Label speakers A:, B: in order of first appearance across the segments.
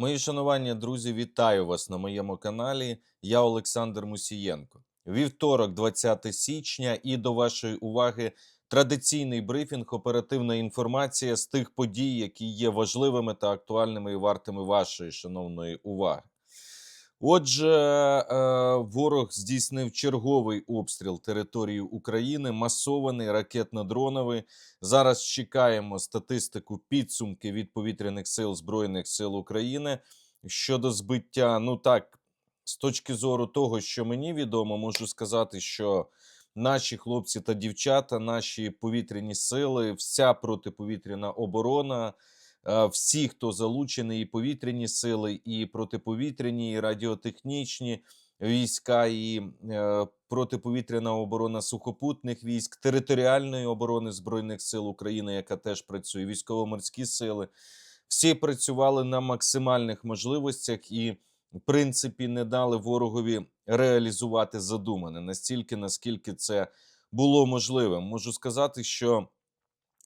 A: Мої шанування, друзі, вітаю вас на моєму каналі. Я Олександр Мусієнко. Вівторок, 20 січня, і до вашої уваги традиційний брифінг, оперативна інформація з тих подій, які є важливими та актуальними і вартими вашої шановної уваги. Отже, е, ворог здійснив черговий обстріл території України, масований ракетно-дроновий. Зараз чекаємо статистику підсумки від повітряних сил Збройних сил України щодо збиття. Ну так, з точки зору того, що мені відомо, можу сказати, що наші хлопці та дівчата, наші повітряні сили, вся протиповітряна оборона. Е, Всі, хто залучений, і повітряні сили, і протиповітряні, і радіотехнічні війська, і е, протиповітряна оборона сухопутних військ, територіальної оборони Збройних сил України, яка теж працює, військово-морські сили. Всі працювали на максимальних можливостях і, в принципі, не дали ворогові реалізувати задумане настільки, наскільки це було можливим. Можу сказати, що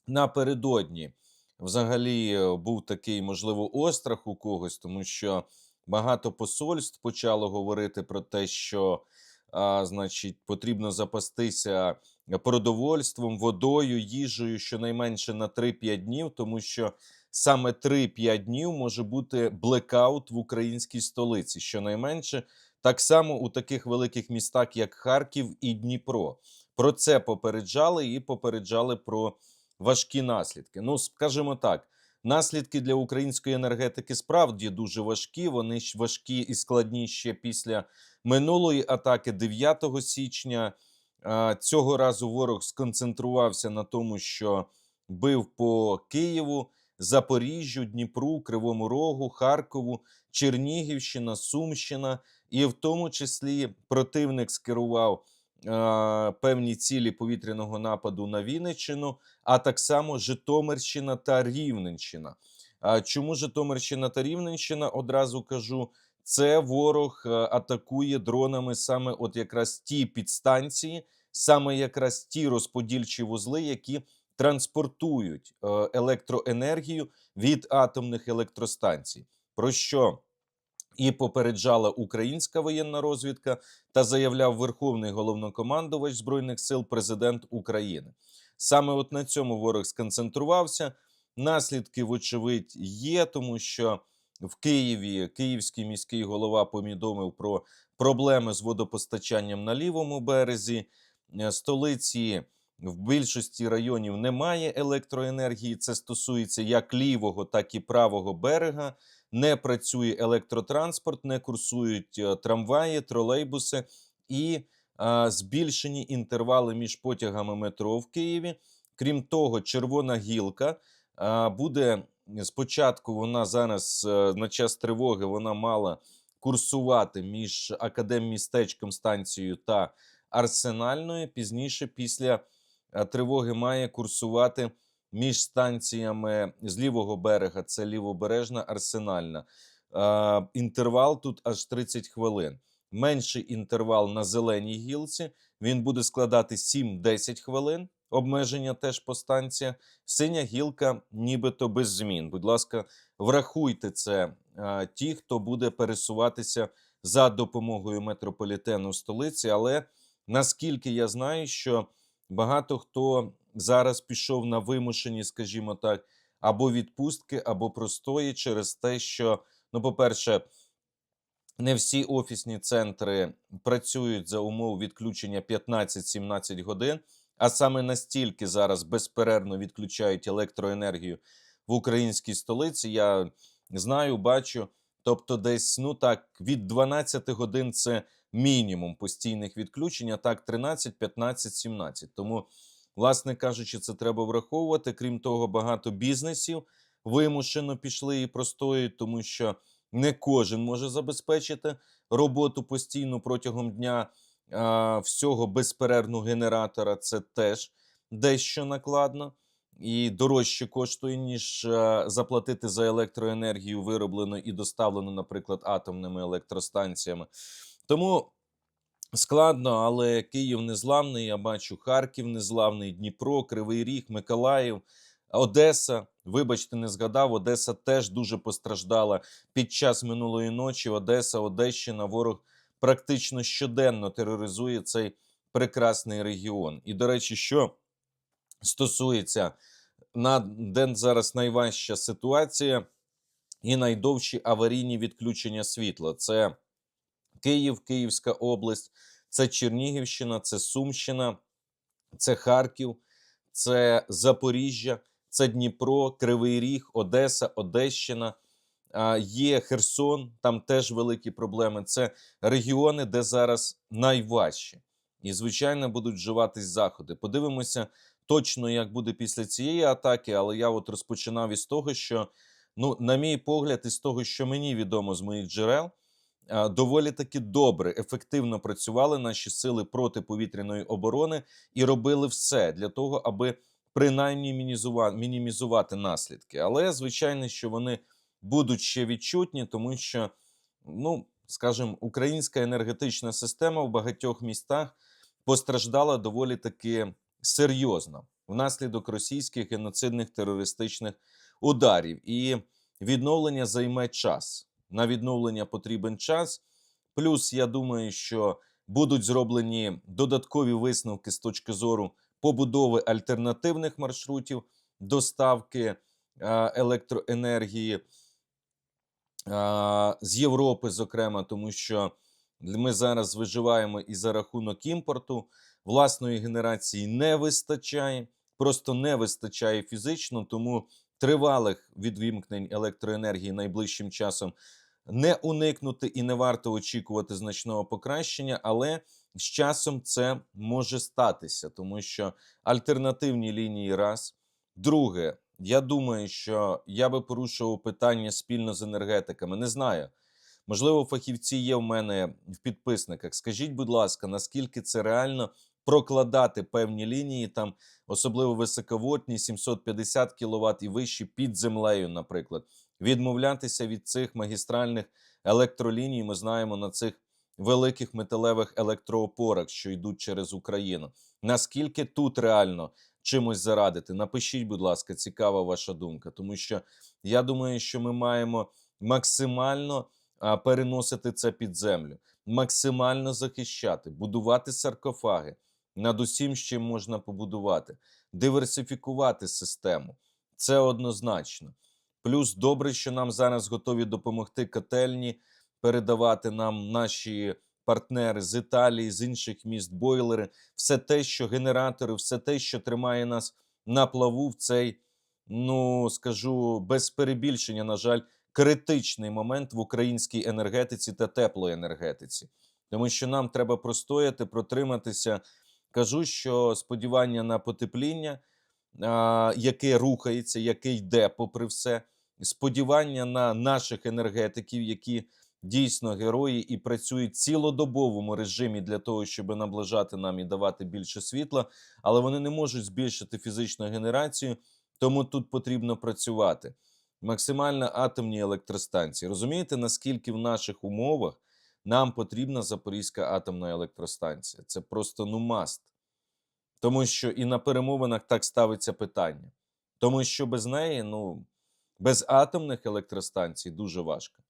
A: напередодні взагалі е, був такий, можливо, острах у когось, тому що багато посольств почало говорити про те, що а, значить, потрібно запастися продовольством, водою, їжею щонайменше на 3-5 днів, тому що саме 3-5 днів може бути блекаут в українській столиці. Щонайменше так само у таких великих містах, як Харків і Дніпро. Про це попереджали і попереджали про важкі наслідки. Ну, скажімо так, наслідки для української енергетики справді дуже важкі. Вони ж важкі і складні ще після минулої атаки 9 січня. Цього разу ворог сконцентрувався на тому, що бив по Києву, Запоріжжю, Дніпру, Кривому Рогу, Харкову, Чернігівщина, Сумщина, і в тому числі противник скерував певні цілі повітряного нападу на Вінниччину, а так само Житомирщина та Рівненщина. Чому Житомирщина та Рівненщина? Одразу кажу, це ворог е, атакує дронами саме от якраз ті підстанції, саме якраз ті розподільчі вузли, які транспортують е, електроенергію від атомних електростанцій. Про що і попереджала українська воєнна розвідка та заявляв Верховний головнокомандувач Збройних сил президент України. Саме от на цьому ворог сконцентрувався. Наслідки, вочевидь, є, тому що в Києві київський міський голова повідомив про проблеми з водопостачанням на лівому березі. Е, Столиці в більшості районів немає електроенергії. Це стосується як лівого, так і правого берега. Не працює електротранспорт, не курсують е, трамваї, тролейбуси і а, збільшені інтервали між потягами метро в Києві. Крім того, червона гілка а, буде спочатку. Вона зараз е, на час тривоги вона мала курсувати між академмістечком станцією та арсенальною. Пізніше, після е, тривоги, має курсувати між станціями з лівого берега. Це лівобережна арсенальна. Е, інтервал тут аж 30 хвилин. Менший інтервал на зеленій гілці. Він буде складати 7-10 хвилин. Обмеження теж по станціях. Синя гілка, нібито без змін. Будь ласка, врахуйте це е, ті, хто буде пересуватися за допомогою метрополітену столиці. Але наскільки я знаю, що багато хто зараз пішов на вимушені, скажімо так, або відпустки, або простої через те, що, ну, по-перше, не всі офісні центри працюють за умов відключення 15-17 годин, а саме настільки зараз безперервно відключають електроенергію в українській столиці. Я знаю, бачу. Тобто, десь ну так від 12 годин це мінімум постійних відключень, а так 13, 15, 17. Тому, власне кажучи, це треба враховувати. Крім того, багато бізнесів вимушено пішли і простоюють, тому що не кожен може забезпечити роботу постійно протягом дня а, всього безперервного генератора. Це теж дещо накладно і дорожче коштує, ніж е, заплатити за електроенергію, вироблену і доставлену, наприклад, атомними електростанціями. Тому складно, але Київ незламний. Я бачу Харків незламний, Дніпро, Кривий Ріг, Миколаїв. Одеса, вибачте, не згадав. Одеса теж дуже постраждала під час минулої ночі. Одеса, Одещина, ворог практично щоденно тероризує цей прекрасний регіон. І, до речі, що стосується на де зараз найважча ситуація і найдовші аварійні відключення світла. Це Київ, Київська область, це Чернігівщина, це Сумщина, це Харків, це Запоріжжя, це Дніпро, Кривий Ріг, Одеса, Одещина. Є Херсон, там теж великі проблеми. Це регіони, де зараз найважче. І, звичайно, будуть вживатись заходи. Подивимося точно, як буде після цієї атаки, але я от розпочинав із того, що, ну, на мій погляд, із того, що мені відомо з моїх джерел, доволі таки добре, ефективно працювали наші сили протиповітряної оборони і робили все для того, аби принаймні мінімізувати наслідки. Але звичайно, що вони будуть ще відчутні, тому що, ну скажімо, українська енергетична система в багатьох містах постраждала доволі таки серйозно внаслідок російських геноцидних терористичних ударів. І відновлення займе час. На відновлення потрібен час. Плюс, я думаю, що будуть зроблені додаткові висновки з точки зору побудови альтернативних маршрутів доставки е, електроенергії а, з Європи, зокрема, тому що ми зараз виживаємо і за рахунок імпорту власної генерації не вистачає, просто не вистачає фізично, тому тривалих відвімкнень електроенергії найближчим часом не уникнути і не варто очікувати значного покращення, але з часом це може статися, тому що альтернативні лінії раз. Друге, я думаю, що я би порушував питання спільно з енергетиками. Не знаю. Можливо, фахівці є в мене в підписниках. Скажіть, будь ласка, наскільки це реально прокладати певні лінії, там особливо високовольтні, 750 кВт і вищі під землею, наприклад, відмовлятися від цих магістральних електроліній. Ми знаємо на цих великих металевих електроопорах, що йдуть через Україну. Наскільки тут реально чимось зарадити? Напишіть, будь ласка, цікава ваша думка, тому що я думаю, що ми маємо максимально переносити це під землю, максимально захищати, будувати саркофаги над усім, з чим можна побудувати, диверсифікувати систему. Це однозначно. Плюс добре, що нам зараз готові допомогти котельні передавати нам наші партнери з Італії, з інших міст, бойлери, все те, що генератори, все те, що тримає нас на плаву в цей, ну скажу, без перебільшення, на жаль, критичний момент в українській енергетиці та теплоенергетиці. Тому що нам треба простояти, протриматися. Кажу, що сподівання на потепління, яке рухається, яке йде попри все, сподівання на наших енергетиків, які дійсно герої і працюють в цілодобовому режимі для того, щоб наближати нам і давати більше світла, але вони не можуть збільшити фізичну генерацію, тому тут потрібно працювати. Максимально атомні електростанції. Розумієте, наскільки в наших умовах нам потрібна Запорізька атомна електростанція? Це просто ну маст. Тому що і на перемовинах так ставиться питання. Тому що без неї, ну, без атомних електростанцій дуже важко.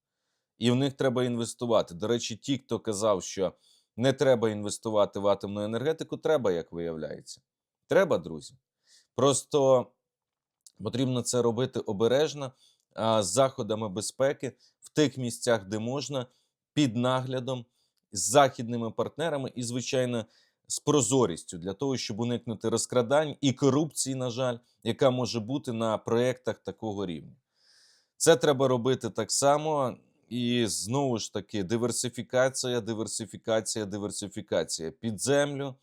A: І в них треба інвестувати. До речі, ті, хто казав, що не треба інвестувати в атомну енергетику, треба, як виявляється. Треба, друзі. Просто потрібно це робити обережно, з заходами безпеки в тих місцях, де можна, під наглядом, з західними партнерами і, звичайно, з прозорістю для того, щоб уникнути розкрадань і корупції, на жаль, яка може бути на проєктах такого рівня. Це треба робити так само. І знову ж таки, диверсифікація, диверсифікація, диверсифікація під землю,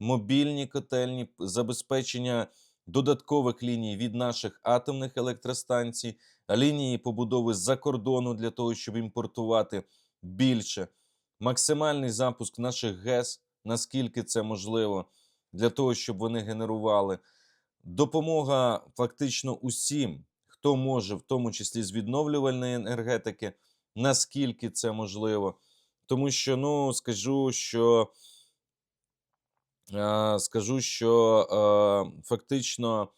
A: мобільні котельні, забезпечення додаткових ліній від наших атомних електростанцій, лінії побудови з-за кордону для того, щоб імпортувати більше, максимальний запуск наших ГЕС, наскільки це можливо, для того, щоб вони генерували. Допомога фактично усім, хто може, в тому числі з відновлювальної енергетики, наскільки це можливо. Тому що, ну, скажу, що е, скажу, що е, фактично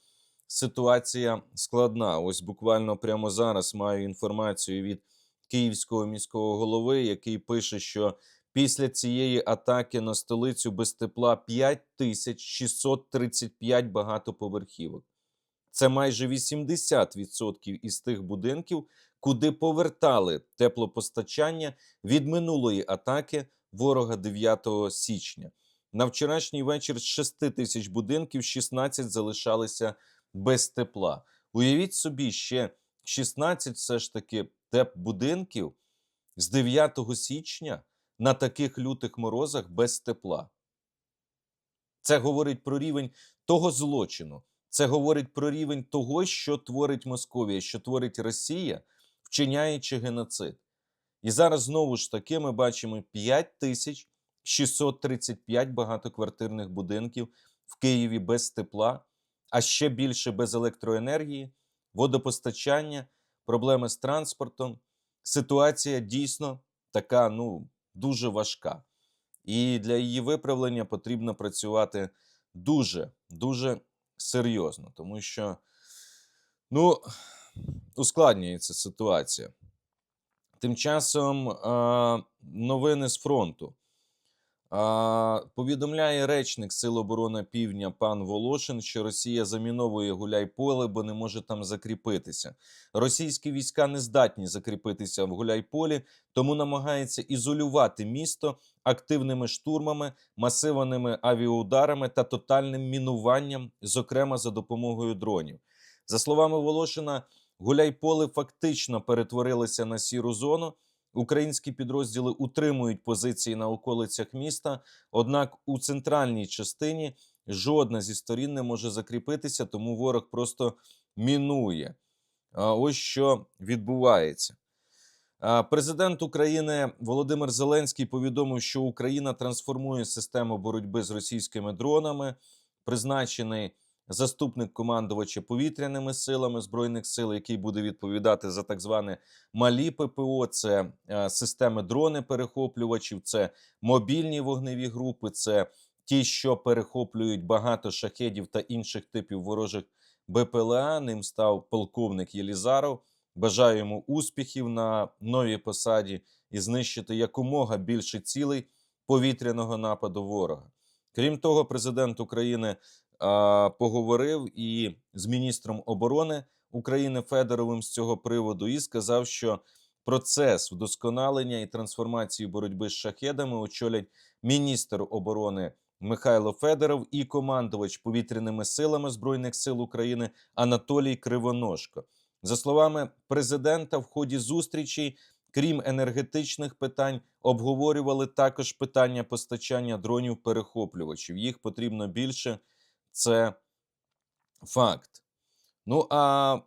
A: ситуація складна. Ось буквально прямо зараз маю інформацію від київського міського голови, який пише, що після цієї атаки на столицю без тепла 5635 багатоповерхівок. Це майже 80% із тих будинків, куди повертали теплопостачання від минулої атаки ворога 9 січня. На вчорашній вечір з 6 тисяч будинків 16 залишалися без тепла. Уявіть собі, ще 16 все ж таки теп будинків з 9 січня на таких лютих морозах без тепла. Це говорить про рівень того злочину. Це говорить про рівень того, що творить Московія, що творить Росія, вчиняючи геноцид. І зараз знову ж таки ми бачимо 5 тисяч 635 багатоквартирних будинків в Києві без тепла, а ще більше без електроенергії, водопостачання, проблеми з транспортом. Ситуація дійсно така, ну, дуже важка. І для її виправлення потрібно працювати дуже, дуже серйозно, тому що ну, ускладнюється ситуація. Тим часом новини з фронту. Повідомляє речник Сил оборони Півдня пан Волошин, що Росія заміновує Гуляйполе, бо не може там закріпитися. Російські війська не здатні закріпитися в Гуляйполі, тому намагається ізолювати місто активними штурмами, масиваними авіаударами та тотальним мінуванням, зокрема за допомогою дронів. За словами Волошина, Гуляйполе фактично перетворилося на сіру зону. Українські підрозділи утримують позиції на околицях міста, однак у центральній частині жодна зі сторін не може закріпитися, тому ворог просто мінує. Ось що відбувається. Президент України Володимир Зеленський повідомив, що Україна трансформує систему боротьби з російськими дронами, призначений заступник командувача повітряними силами збройних сил, який буде відповідати за так зване малі ППО. Це е, системи дрони перехоплювачів, це мобільні вогневі групи, це ті, що перехоплюють багато шахедів та інших типів ворожих БПЛА. Ним став полковник Єлізаров. Бажаю йому успіхів на новій посаді і знищити якомога більше цілей повітряного нападу ворога. Крім того, президент України поговорив і з міністром оборони України Федоровим з цього приводу і сказав, що процес вдосконалення і трансформації боротьби з шахедами очолять міністр оборони Михайло Федоров і командувач повітряними силами збройних сил України Анатолій Кривоножко. За словами президента, в ході зустрічі, крім енергетичних питань, обговорювали також питання постачання дронів перехоплювачів. Їх потрібно більше. Це факт. Ну а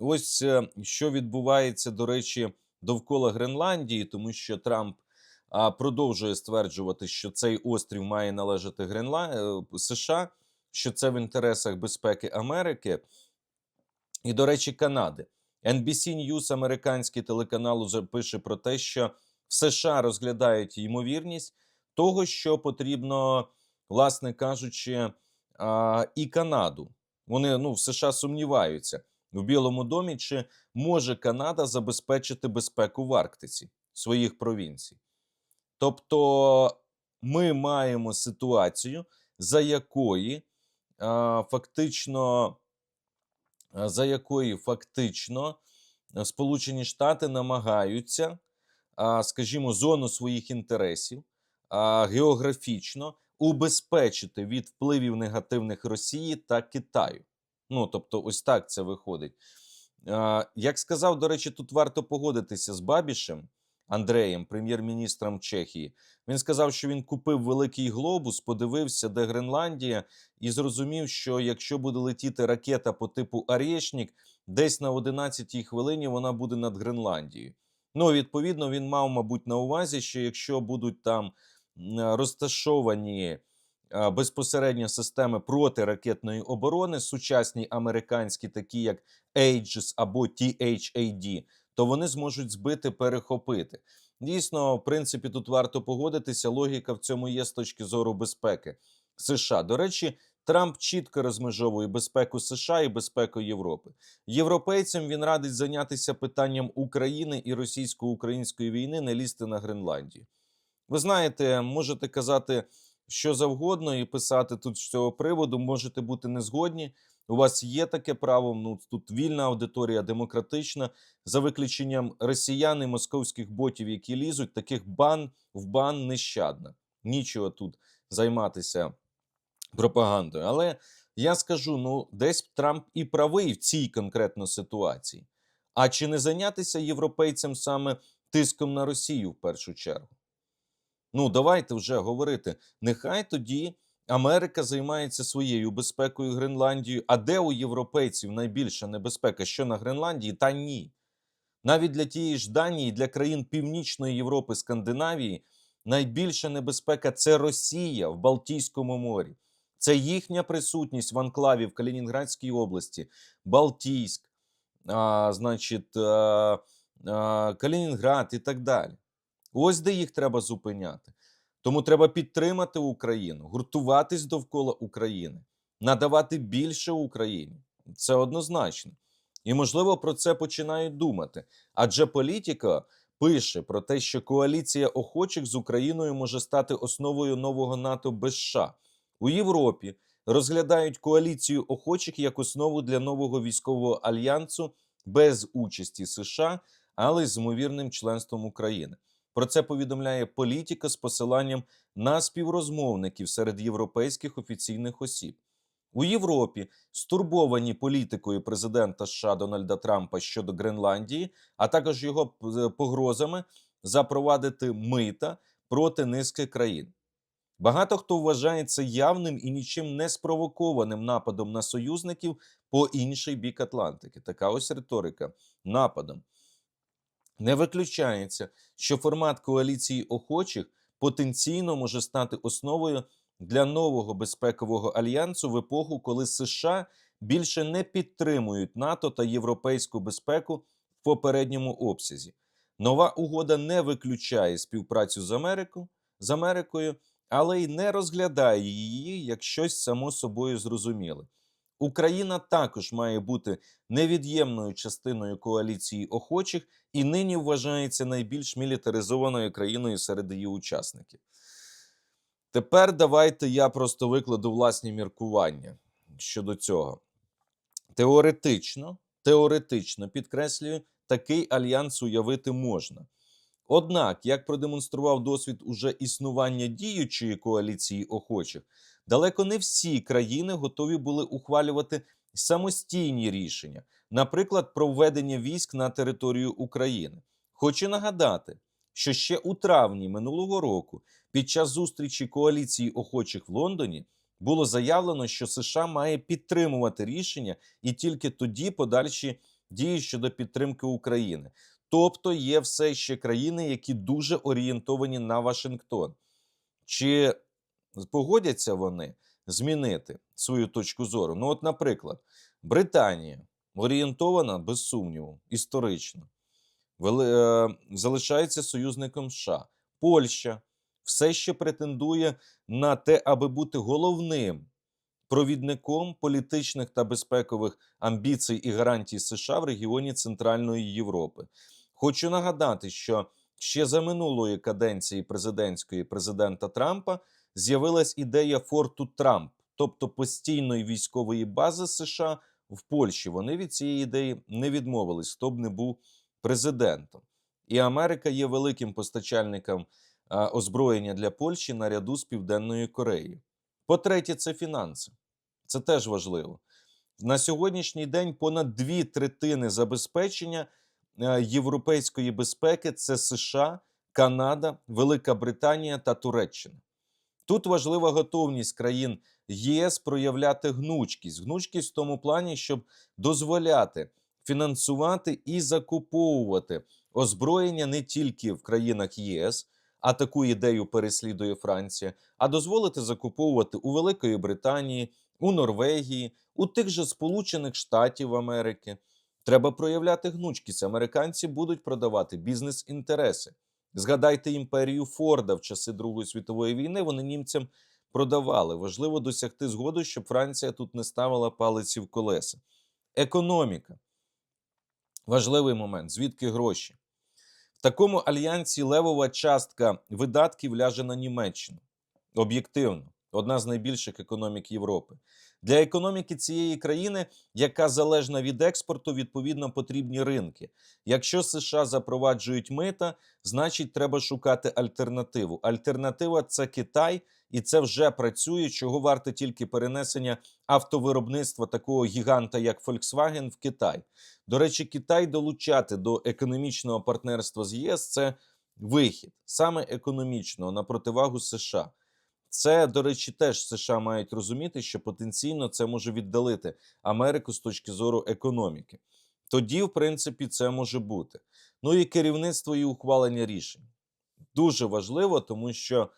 A: ось е, що відбувається, до речі, довкола Гренландії, тому що Трамп продовжує стверджувати, що цей острів має належати Гренла... е, США, що це в інтересах безпеки Америки. І, до речі, Канади. NBC News, американський телеканал, уже пише про те, що в США розглядають ймовірність того, що потрібно, власне кажучи, а, і Канаду. Вони ну, в США сумніваються в Білому домі, чи може Канада забезпечити безпеку в Арктиці своїх провінцій. Тобто ми маємо ситуацію, за якої а, фактично за якої фактично Сполучені Штати намагаються, а, скажімо, зону своїх інтересів а, географічно убезпечити від впливів негативних Росії та Китаю. Ну, тобто, ось так це виходить. Як сказав, до речі, тут варто погодитися з Бабішем Андреєм, прем'єр-міністром Чехії. Він сказав, що він купив великий глобус, подивився, де Гренландія, і зрозумів, що якщо буде летіти ракета по типу Арєшнік, десь на 11-й хвилині вона буде над Гренландією. Ну, відповідно, він мав, мабуть, на увазі, що якщо будуть там розташовані безпосередньо системи протиракетної оборони, сучасні американські, такі як Aegis або THAD, то вони зможуть збити, перехопити. Дійсно, в принципі, тут варто погодитися. Логіка в цьому є з точки зору безпеки США. До речі, Трамп чітко розмежовує безпеку США і безпеку Європи. Європейцям він радить зайнятися питанням України і російсько-української війни, не лізти на Гренландію. Ви знаєте, можете казати що завгодно і писати тут з цього приводу, можете бути не згодні. У вас є таке право. Ну тут вільна аудиторія, демократична, за виключенням росіян і московських ботів, які лізуть, таких бан в бан нещадно. Нічого тут займатися пропагандою. Але я скажу: ну, десь Трамп і правий в цій конкретно ситуації. А чи не зайнятися європейцям саме тиском на Росію в першу чергу? Ну, давайте вже говорити. Нехай тоді Америка займається своєю безпекою Гренландією. А де у європейців найбільша небезпека? Що на Гренландії? Та ні. Навіть для тієї ж Данії, для країн Північної Європи, Скандинавії, найбільша небезпека це Росія в Балтійському морі. Це їхня присутність в анклаві в Калінінградській області, Балтійськ, а, значить, а, а, Калінінград і так далі. Ось де їх треба зупиняти. Тому треба підтримати Україну, гуртуватись довкола України, надавати більше Україні. Це однозначно. І, можливо, про це починають думати. Адже політика пише про те, що коаліція охочих з Україною може стати основою нового НАТО без США. У Європі розглядають коаліцію охочих як основу для нового військового альянсу без участі США, але з ймовірним членством України. Про це повідомляє політика з посиланням на співрозмовників серед європейських офіційних осіб. У Європі стурбовані політикою президента США Дональда Трампа щодо Гренландії, а також його погрозами запровадити мита проти низки країн. Багато хто вважає це явним і нічим не спровокованим нападом на союзників по інший бік Атлантики. Така ось риторика нападом. Не виключається, що формат коаліції охочих потенційно може стати основою для нового безпекового альянсу в епоху, коли США більше не підтримують НАТО та європейську безпеку в попередньому обсязі. Нова угода не виключає співпрацю з Америкою, з Америкою, але й не розглядає її як щось само собою зрозуміле. Україна також має бути невід'ємною частиною коаліції охочих і нині вважається найбільш мілітаризованою країною серед її учасників. Тепер давайте я просто викладу власні міркування щодо цього. Теоретично, теоретично підкреслюю, такий альянс уявити можна. Однак, як продемонстрував досвід уже існування діючої коаліції охочих, далеко не всі країни готові були ухвалювати самостійні рішення, наприклад, про введення військ на територію України. Хочу нагадати, що ще у травні минулого року, під час зустрічі коаліції охочих в Лондоні, було заявлено, що США має підтримувати рішення і тільки тоді подальші дії щодо підтримки України. Тобто є все ще країни, які дуже орієнтовані на Вашингтон. Чи погодяться вони змінити свою точку зору? Ну, от, наприклад, Британія орієнтована, без сумніву, історично, е, залишається союзником США. Польща все ще претендує на те, аби бути головним провідником політичних та безпекових амбіцій і гарантій США в регіоні Центральної Європи. Хочу нагадати, що ще за минулої каденції президентської президента Трампа з'явилась ідея форту Трамп, тобто постійної військової бази США в Польщі. Вони від цієї ідеї не відмовились, хто б не був президентом. І Америка є великим постачальником озброєння для Польщі наряду з Південною Кореєю. По-третє, це фінанси. Це теж важливо. На сьогоднішній день понад дві третини забезпечення європейської безпеки це США, Канада, Велика Британія та Туреччина. Тут важлива готовність країн ЄС проявляти гнучкість. Гнучкість в тому плані, щоб дозволяти фінансувати і закуповувати озброєння не тільки в країнах ЄС, а таку ідею переслідує Франція, а дозволити закуповувати у Великої Британії, у Норвегії, у тих же Сполучених Штатів Америки. Треба проявляти гнучкість. Американці будуть продавати бізнес-інтереси. Згадайте імперію Форда в часи Другої світової війни. Вони німцям продавали. Важливо досягти згоди, щоб Франція тут не ставила палиці в колеса. Економіка. Важливий момент. Звідки гроші? В такому альянсі левова частка видатків ляже на Німеччину. Об'єктивно, одна з найбільших економік Європи. Для економіки цієї країни, яка залежна від експорту, відповідно потрібні ринки. Якщо США запроваджують мита, значить треба шукати альтернативу. Альтернатива це Китай, і це вже працює. Чого варте тільки перенесення автовиробництва такого гіганта, як Volkswagen, в Китай. До речі, Китай долучати до економічного партнерства з ЄС це вихід саме економічного на противагу США. Це, до речі, теж США мають розуміти, що потенційно це може віддалити Америку з точки зору економіки. Тоді, в принципі, це може бути. Ну і керівництво і ухвалення рішень дуже важливо, тому що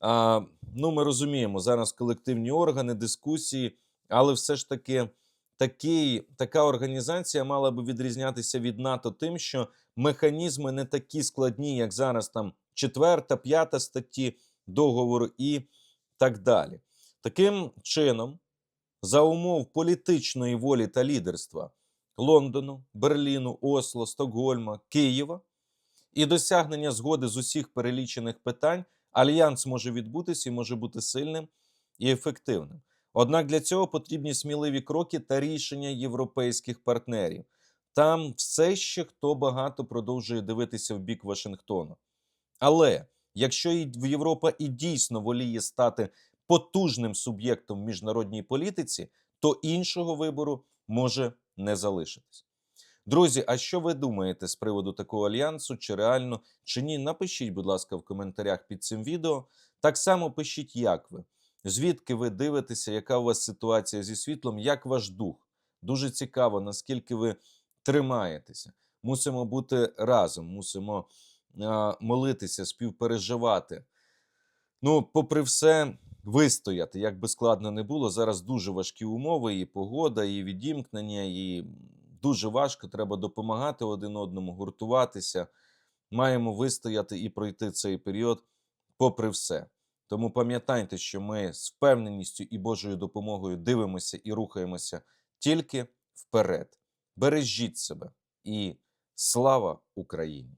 A: а, ну, ми розуміємо зараз колективні органи, дискусії, але все ж таки такий, така організація мала би відрізнятися від НАТО тим, що механізми не такі складні, як зараз там четверта, п'ята статті договору і так далі. Таким чином, за умов політичної волі та лідерства Лондону, Берліну, Осло, Стокгольма, Києва і досягнення згоди з усіх перелічених питань, альянс може відбутися і може бути сильним і ефективним. Однак для цього потрібні сміливі кроки та рішення європейських партнерів. Там все ще хто багато продовжує дивитися в бік Вашингтону. Але якщо Європа і дійсно воліє стати потужним суб'єктом в міжнародній політиці, то іншого вибору може не залишитись. Друзі, а що ви думаєте з приводу такого альянсу? Чи реально, чи ні? Напишіть, будь ласка, в коментарях під цим відео. Так само пишіть, як ви, звідки ви дивитеся, яка у вас ситуація зі світлом, як ваш дух. Дуже цікаво, наскільки ви тримаєтеся. Мусимо бути разом, мусимо молитися, співпереживати. Ну, попри все, вистояти, як би складно не було. Зараз дуже важкі умови, і погода, і відімкнення, і дуже важко. Треба допомагати один одному, гуртуватися. Маємо вистояти і пройти цей період, попри все. Тому пам'ятайте, що ми з впевненістю і Божою допомогою дивимося і рухаємося тільки вперед. Бережіть себе і слава Україні!